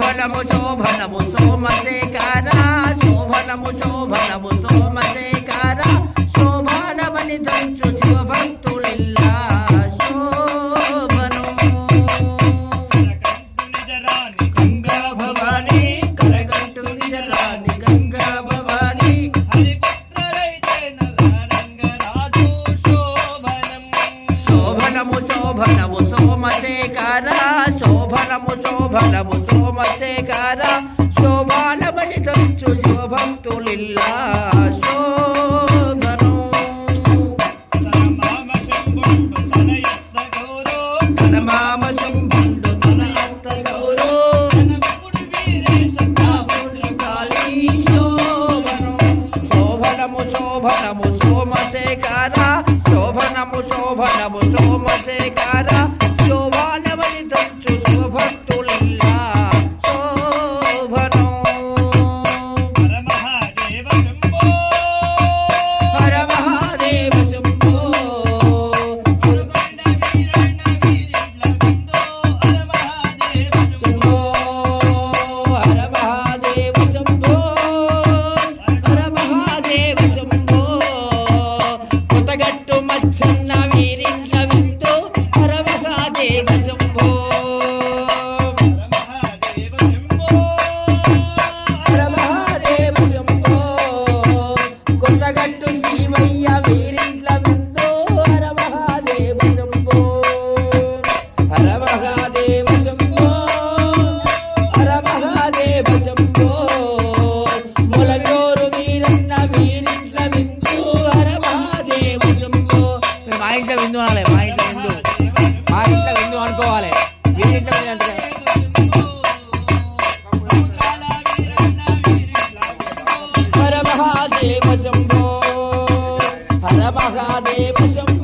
శోభనము శోభనము సోమశేఖరా శోభనము శోభనము సోమశేఖరా శోభానమని దంచు శివభక్తులిల్లా శోభను. గంగా భవానీ కరగట్టు నిజరాని గంగా భవానీ శోభనము శోభనము సోమశేఖరా శోభనము శోభనము సోమశేఖర శోభానమని దంచు శివభక్తులిల్లా శోభను. మామ శంభుండు తన గౌరో మామ శోభనము శోభనము సోమశేఖర శోభనము శోభనము సోమశేఖర ఇంట్లో విందు అనాలి మా ఇంట్లో విందు. మా ఇంట్లో విందు అనుకోవాలి. వీరింట్ల విందు అంటే? హర మహాదేవ శంభో హర మహాదేవ శంభో.